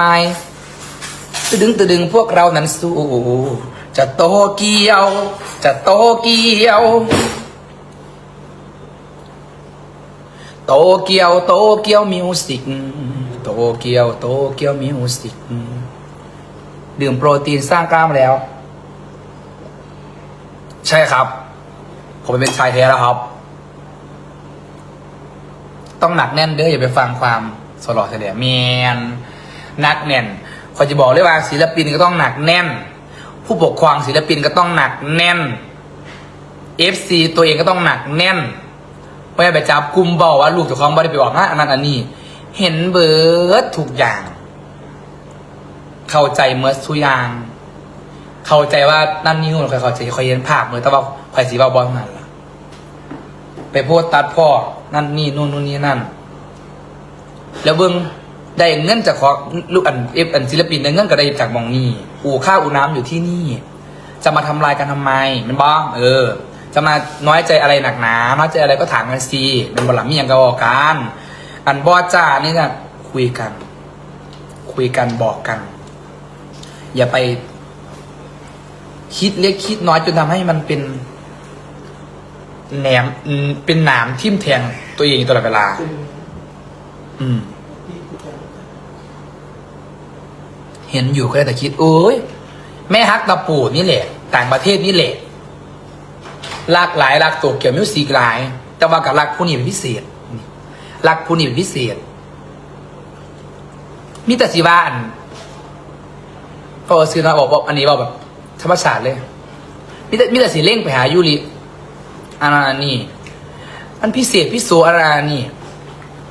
มายตดึงตะดึงพวกเรานั้นสู้ จะโตเกียว จะโตเกียว โตเกียว โตเกียวมิวสิกโตเกียว โตเกียวมิวสิกดื่มโปรตีนสร้างกล้ามแล้ว ใช่ครับ ผมเป็นชายแท้แล้วครับ ต้องหนักแน่นเด้ออย่าไปฟังความสลอเฉลี่ยเมียน หนักแน่นคอยจะบอกเลยว่าศิลปินก็ต้องหนักแน่น ผู้ปกครองศิลปินก็ต้องหนักแน่น FC ตัวเองก็ต้องหนักแน่นไม่ไปจับกลุ่มบอกว่าลูกเจ้าของบ่ได้ไปออกงานอันนั้นอันนี้ เห็นเบิร์ดทุกอย่าง เข้าใจเมื่อทุยาง เข้าใจว่านั่นนี่นู่นคอยเข้าใจคอยเห็นภาพเมื่อแต่ว่าคอยสีบาบอลนั่นล่ะไปโพสต์ตัดพ่อนั่นนี่นู่นนู่นนี่นั่น แล้วเบิ้ง ได้เงินจากขอลูกอันเอฟอันศิลปินได้เงินก็ได้จากหมองนี่อู่ข้าวอู่น้ำอยู่ที่นี่ จะมาทำลายกันทำไมมันบ้องเออ จะมาน้อยใจอะไรหนักหนาน้อยใจอะไรก็ถามกันสิเป็นบทหลังมีอย่างกระบอกกันอันบอจ้านี่ก็คุยกัน คุยกันบอกกัน อย่าไป คิดเล็กคิดน้อยจนทำให้มันเป็นแหนมอืมเป็นหนามทิ่มแทงตัวเองตลอดเวลา อืม เห็นอยู่ก็ได้แต่คิดโอ้ยแม่ฮักตะปูนี่แหละ ต่างประเทศนี่แหละรักหลายรักตัวเกี่ยวมิวสิกหลาย แต่ว่ากับรักผู้นี้เป็นพิเศษรักผู้นี้เป็นพิเศษมีแต่สีบ้านเอซื้อมาบอกบอกอันนี้บอกแบบธรรมชาติเลยมีแต่มีแต่สีเล่งไปหายูริอันนั้นอันนี้มันพิเศษพิโสอะไรนี่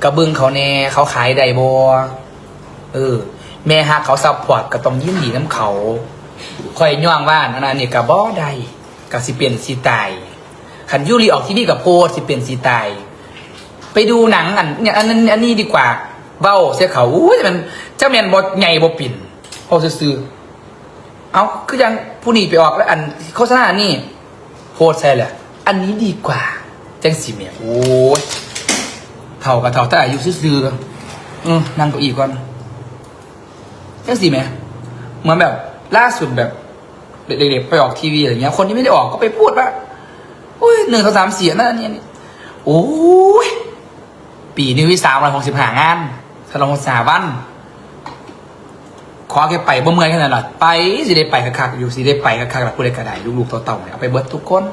กระเบื้องเขาแน่เขาขายไดบอเออ แม่ฮักเขาซัพพอร์ตก็ต้องยินดีน้ำเขาคอยย่องว่าอันนั้นนี่กับบอใดกับสิเปลี่ยนสีตายขันยูริออกที่นี่กับโพสสิเปลี่ยนสีตาย ไปดูหนังอันเนี่ยอันนั้นอันนี้ดีกว่าเบ้าเสียเขาอุ้ยมันเจ้าแมนบอใหญ่บอปิ่นเอาซื้อเอาคือยังผู้นี้ไปออกแล้วอันโฆษณานี่โพสใช่แหละอันนี้ดีกว่าจังสิเมียโอ้ยเท่ากับเท่าแต่อายุซื้อๆอืมนั่งเก้าอี้ก่อน จังสิเมียเหมือนแบบล่าสุดแบบเด็กๆไปออกทีวีอะไรเงี้ย คนที่ไม่ได้ออกก็ไปพูดว่าโอ้ยหนึ่งสองสามสี่นั่นนี่นี่โอ้ยปีนี้วิสามวันหกสิบห้างานสลองสาวันขอแค่ไปบ่เมื่อยแค่นั้นหรอไปสิได้ไปคักๆอยู่สิได้ไปคักๆแล้วผู้ใดกระไดลูกๆเต่าๆเนี่ยเอาไปเบิดทุกคน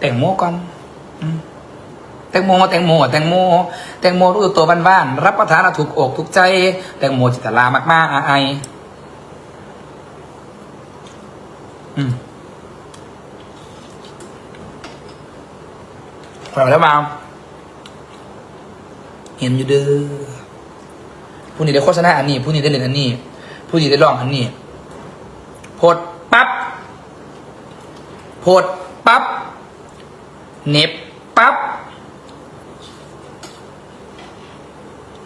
แต่งโมก่อนอืม แตงโมแตงโมแตงโมแตงโมรู้ตัวบ้านๆรับประทานถูกอกถูกใจ แตงโมจิตลามากๆอาไออืมไปแล้วมาเห็นอยู่เด้อผู้นี้ได้โฆษณาอันนี้ ผู้นี้ได้เล่นอันนี้ ผู้นี้ได้ร้องอันนี้โพดปั๊บโพดปั๊บเน็บปั๊บ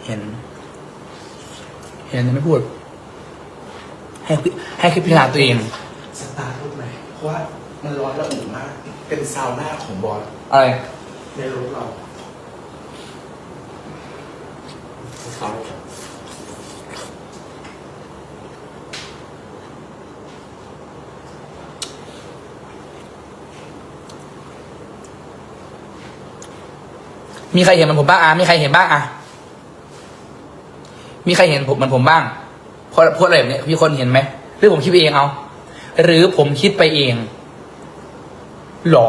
เห็น เห็นแต่ไม่พูด ให้พิให้คิดพิจารณาตัวเอง สตาร์ทรถไหมเพราะว่ามันร้อนระอุมาก เป็นซาวน่าของบอสอะไร ในรถเราเขามีใครเห็นเหมันผมบ้างอะมีใครเห็นบ้างอะ มีใครเห็นผมเหมันผมบ้างพราะเพราะอะไรแบบนี้มีคนเห็นไหมหรือผมคิดเองเอา หรือผมคิดไปเองหรอ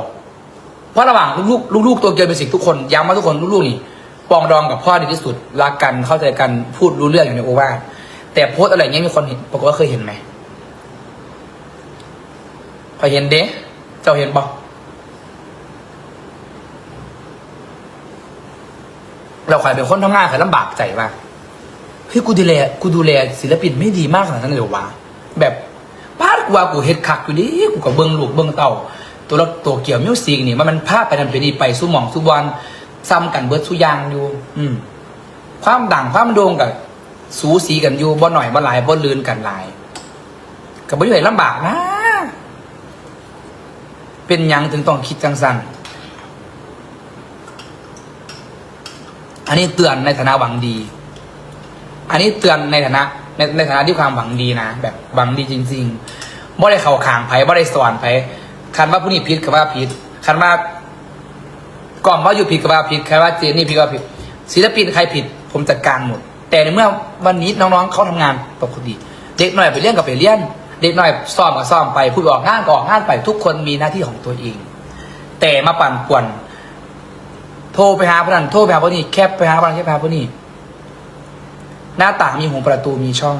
เพราะระหว่างลูกๆลูกๆตัวเกียวเป็นสิ่งทุกคนย้ำว่าทุกคนลูกๆนี่ปองดองกับพ่อดีที่สุดรักกันเข้าใจกันพูดรู้เรื่องอยู่ในโอวาทแต่โพสอะไรเงี้ยมีคนเห็นปรากฏว่าเคยเห็นไหมพอเห็นเด้เจ้าเห็นปะเราใครเป็นคนทำงานใครลำบากใจป่ะ เฮ้ยกูดูแลกูดูแลศิลปินไม่ดีมากขนาดนั้นเลยวะแบบพาดกูว่ากูเฮ็ดคักอยู่ดิกูกับเบิ้งลูกเบิ้งเต่า ตัวละตัวเกี่ยวมิวสิกนี่มันมันพาไปนั่นไปนี่ไปสู้หมองสู้บอลซ้ำกันเบิร์ดสู้ยางอยู่ อืม ความดังความโด่งกับสูสีกันอยู่บ่หน่อยบ่หลายบ่ลืนกันหลายกับบ่อยู่ไหนลำบากนะ เป็นยังถึงต้องคิดจังสันอันนี้เตือนในฐานะหวังดี อันนี้เตือนในฐานะในในฐานะที่ความหวังดีนะ แบบหวังดีจริงๆบ่ได้เข้าขางไผบ่ได้สอนไผคันว่าผู้นี้ผิดก็ว่าผิดคันว่ากล่อมว่าอยู่ผิดก็ว่าผิดคันว่าเจนี่ผิดก็ว่าผิดศิลปินใครผิดผมจัดการหมด แต่ในเมื่อวันนี้น้องๆเขาทำงานปกติเด็กหน่อยไปเรียนกับไปเรียนเด็กหน่อยซ้อมก็ซ้อมไปพูดออกงานก็ออกงานไปทุกคนมีหน้าที่ของตัวเอง แต่มาปั่นป่วน โทรไปหาพนันโทรไปหาพวกนี้แคปไปหาพนันแคปไปหาพวกนี้ หน้าต่างมีหูประตูมีช่อง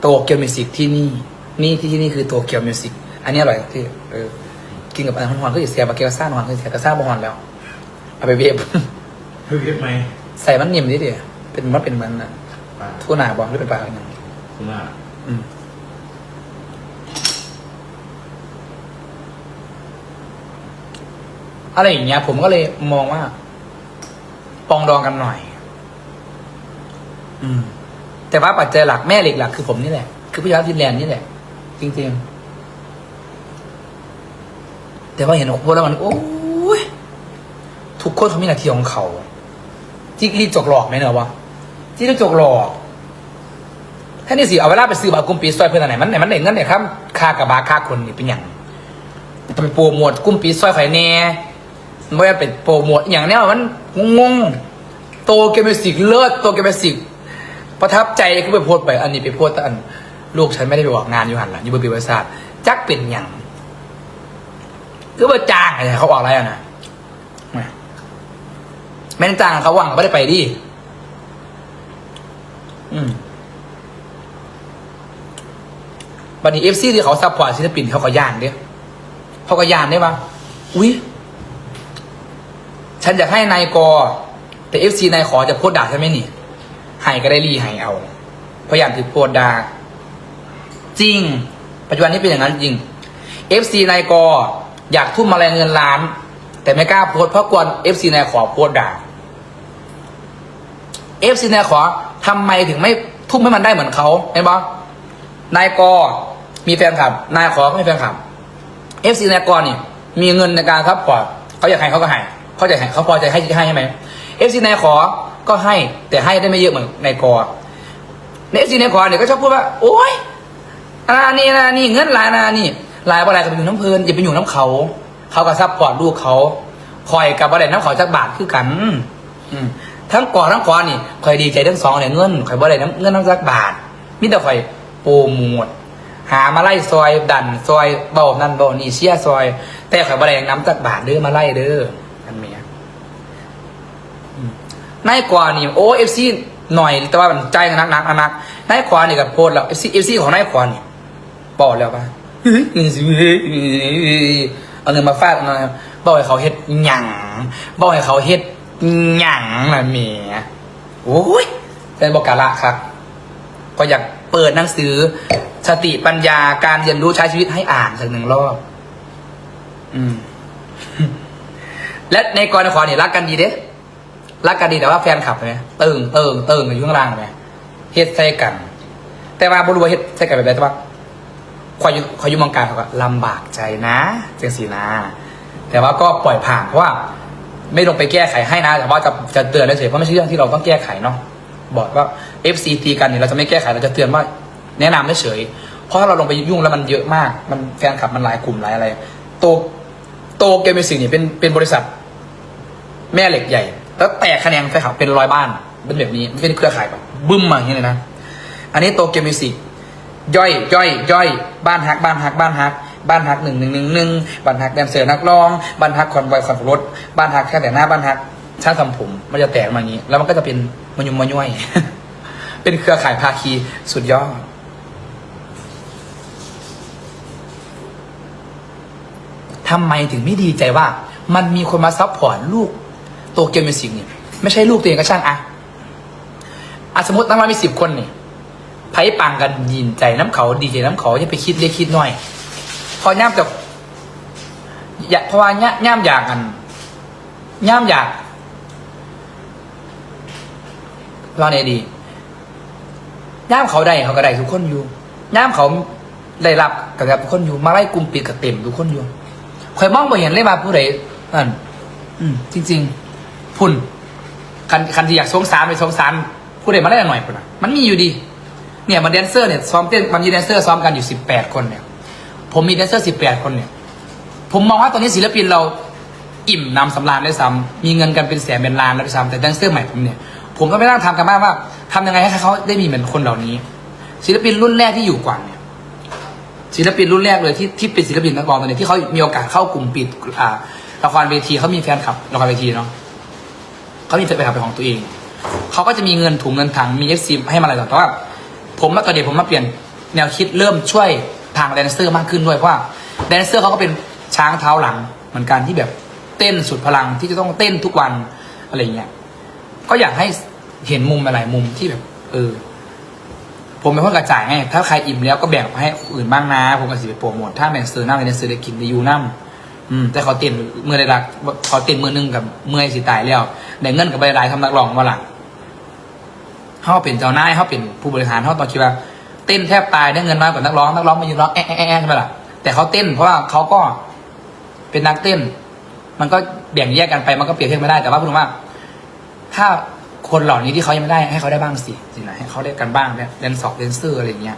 โตเกียวมิวสิกที่นี่ นี่ที่ที่นี่คือโตเกียวมิวสิกอันนี้อร่อยที่เออกินกับอันฮอนๆก็จะเสียบาเกียวซ่านอนก็จะเสียกระซ่าบฮอนแล้ว เอาไปเวฟเฮ้ยเรียกไหมใส่มันนิ่มนิดเดียวเป็นมันเป็นมันนะปลาทั่วหนาบอกหรือเป็นปลาอะไรนะคุณน่าอืมอะไรอย่างเงี้ย ผมก็เลยมองว่า ปองดองกันหน่อย อืม แต่ว่าปัจจัยหลักแม่เหล็กหลักคือผมนี่แหละ คือพี่ยักษ์ฟินแลนด์นี่แหละ จริงๆ แต่ว่าเห็นโอ้โหแล้วมัน โอ้ยทุกคนเขามีหน้าที่ของเขา จิกรีดจกหลอกไหมเนอะวะจิกรีจกหลอกถ้านี่สิเอาเวลาไปซื้อบากุมปีซอยเพื่อนไหนมันไหนมันไหนเงินเนี่ยครับค่ากระบาค่าคนนี่เป็นอย่างไปโปรโมทกุมปีซอยไข่แน่ไม่ว่าเป็นโปรโมทอย่างเนี้ยมันงงโตเกมเมสิกเลิศโตเกมเมสิก ประทับใจก็ไปโพสต์ไปอันนี้ไปโพสต์แต่อัน ลูกฉันไม่ได้ไปบอกงานอยู่หันละอยู่บนปีบริษัทจักเป็นอย่างก็ว่าจ้างอะไรเขาบอกอะไรอะนะแม่นจ้างเขาว่างเขาไม่ได้ไปดิอืมวันนี้เอฟซีที่เขาซัพพอร์ตศิลปินเขาก็ย่านเด้เขาก็ย่านได้ปะอุ้ยฉันอยากให้นายกอ แต่เอฟซีนายขอจะโพสต์ด่าใช่ไหมนี่ ให้ก็ได้รีให้เอา เพราะอยากถือโพดดา จริง ปัจจุบันนี้เป็นอย่างนั้นจริงเอฟซีนายกออยากทุ่มมาแรงเงินล้าน แต่ไม่กล้าโพสเพราะกลัวเอฟซีนายขอโพสด่าเอฟซีนายขอทำไมถึงไม่ทุ่มให้มันได้เหมือนเขาเห็นปะนายกอมีแฟนคลับ นายขอก็มีแฟนคลับเอฟซีนายกอนี่มีเงินในการครับพอเขาอยากให้เขาก็ให้เขาจะให้เขาพอใจให้ให้ใช่ไหมเอฟซีนายขอ ก็ให้แต่ให้ได้ไม่เยอะเหมือนนายกอในเอฟซีนายขอเนี่ยก็ชอบพูดว่า โอ๊ยอันนี้นะนี่เงินลายนะนี่ลายบ่ลายก็ไปอยู่น้ำเพลินอย่าไปอยู่น้ำเขา เขาก็ซัพพอร์ตลูกเขาคอยกับบ่ได้น้ำเขาจักบาทคือกัน อืมทั้งกอทั้งขวานี่คอยดีใจทั้งสองเนี่ยเงินคอยบ่ได้น้ำเงินน้ำจักบาทมิแต่คอยโปรโมทหามาไล่ซอยดันซอยเบานั่นเบานี่เชียซอย แต่คอยบ่ได้น้ำจักบาทเด้อมาไล่เด้ออันเมียอืม นายกว่านี่โอ้เอฟซีหน่อยแต่ว่ามันใจกันนักนักนักนายขวานี่กับโพดแล้วเอฟซีเอฟซีของนายขวานี่บอกแล้วป่ะเอาเงินมาฟาดน่อยบอกให้เขาเฮ็ดหยั่งบอกให้เขาเฮ็ดหยั่งนะเมียโอ้ยเป็นบอกกาละครับ ก็อยากเปิดหนังสือ สติปัญญาการเรียนรู้ใช้ชีวิตให้อ่านสักหนึ่งรอบอืมและในกรณีขอเนี่ยรักกันดีเด้ รักกันดีแต่ว่าแฟนขับไหมเติงเติงเติงอยู่ข้างล่างไหมเฮ็ดใส่กัน แต่ว่าบรู้ว่าเฮ็ดใส่กันแบบไหนแต่ว่าคอยอยู่คอยอยู่มองการเขาก็ลำบากใจนะเจังสีนะแต่ว่าก็ปล่อยผ่านเพราะว่า ไม่ลงไปแก้ไขให้นะ แต่ว่าจะจะเตือนเฉยเพราะไม่ใช่เรื่องที่เราต้องแก้ไขเนาะบอกว่า FC ตีกันเนี่ยเราจะไม่แก้ไขเราจะเตือนว่า แนะนำเฉยเพราะถ้าเราลงไปยุ่งแล้วมันเยอะมาก มันแฟนคลับมันหลายกลุ่มหลายอะไร โตโตเกมมิวสิกเนี่ยเป็นเป็นบริษัท แม่เหล็กใหญ่ แล้วแตกคะแนนแฟนคลับเป็นร้อยบ้านเป็นแบบนี้เป็นเครือข่ายแบบบึ้มมาอย่างนี้เลยนะ อันนี้โตเกมมิวสิกย่อยย่อยย่อยบ้านฮักบ้านฮักบ้านฮักบ้านฮักหนึ่งหนึ่งหนึ่งหนึ่งบ้านฮักแดนเซอร์นักร้อง บ้านฮักคอนไวคอนรถ บ้านฮักแค่แต่หน้าบ้านฮักช่างทำผมมันจะแตกมาอย่างนี้ แล้วมันก็จะเป็นมันยุมมันย่อยเป็นเครือข่ายภาคีสุดยอดทำไมถึงไม่ดีใจว่า มันมีคนมาซัพพอร์ตลูก โตเกียวมิวสิกเนี่ยไม่ใช่ลูกตัวเองก็ช่างอะอะสมมติตั้งมามีสิบคนเนี่ยไพ่ปังกันยินใจน้ำเขาดีใจน้ำเขาอย่าไปคิดเล็กคิดน้อย พอย่ำจะอยากเพราะว่าย่ย่ำอยากกันย่ำอยากเราเนี่ยดีย่ำเขาได้เขาก็ได้ทุกคนอยู่ย่ำเขาได้รับกับทุกคนอยู่มาไล่กลุ่มปิดกับเต็มทุกคนอยู่ข่อยมองไปเห็นเลยมาผู้ใดอันอืมจริง ๆ พุ่นคันคันที่อยากสงสารไปสงสารผู้ใดมาได้หน่อยพุ่นะมันมีอยู่ดี เนี่ยมันแดนเซอร์เนี่ยซ้อมเต้นมันมีแดนเซอร์ซ้อมกันอยู่สิบแปดคนเนี่ย ผมมีแดนเซอร์สิบแปดคนเนี่ย ผมมองว่าตอนนี้ศิลปินเราอิ่มนำสำราญได้ซ้ำมีเงินกันเป็นแสนเป็นล้านแล้วด้วยซ้ำแต่แดนเซอร์ใหม่ผมเนี่ย ผมก็ไม่ต้องทำกันบ้างว่าทำยังไงให้เขาได้มีเหมือนคนเหล่านี้ ศิลปินรุ่นแรกที่อยู่ก่อนเนี่ยศิลปินรุ่นแรกเลยที่ที่เป็นศิลปินนักร้องตอนนี้ที่เขามีโอกาสเข้ากลุ่มปิดอ่าละครเวทีเขามีแฟนคลับละครเวทีเนาะ เขามีแฟนคลับเป็นของตัวเอง เขาก็จะมีเงินถุงเงินถังมีเอฟซีให้มาอะไรต่อแต่ว่าผมมาตอนเด็กผมมาเปลี่ยนแนวคิดเริ่มช่วยทางแดนเซอร์มากขึ้นด้วยเพราะว่าแดนเซอร์เขาก็เป็นช้างเท้าหลังเหมือนกันที่แบบเต้นสุดพลังที่จะต้องเต้นทุกวันอะไรเงี้ยก็อยากให้เห็นมุมหลายมุมที่แบบเออผมเป็นคนกระจายไงถ้าใครอิ่มแล้วก็แบ่งไปให้อื่นบ้างนะ ผมก็สิไปโปรโมทถ้าแบ่งซื้อน้ำแบ่งซื้อได้กินได้ยูน้ำ อืมแต่เขาเต้นมือได้รักเขาเต้นมือหนึงกับเมื่อยสิตายแล้วได้เงินกับใบรายทำนักร้องมาหลังเขาเป็นเจ้านายเขาเป็นผู้บริหารเขาตอนคิดว่า เต้นแทบตายได้เงินน้อยกว่านักร้องนักร้องมายืนร้องแอะแอะแอะใช่ไหมล่ะแต่เขาเต้นเพราะว่าเขาก็เป็นนักเต้น มันก็แบ่งแยกกันไปมันก็เปรียบเทียบไม่ได้แต่ว่าพูดว่า ถ้าคนเหล่านี้ที่เขายังไม่ได้ให้เขาได้บ้างสิสินะให้เขาได้กันบ้างเนี่ยแดนสอบแดนเซอร์อะไรอย่างเงี้ย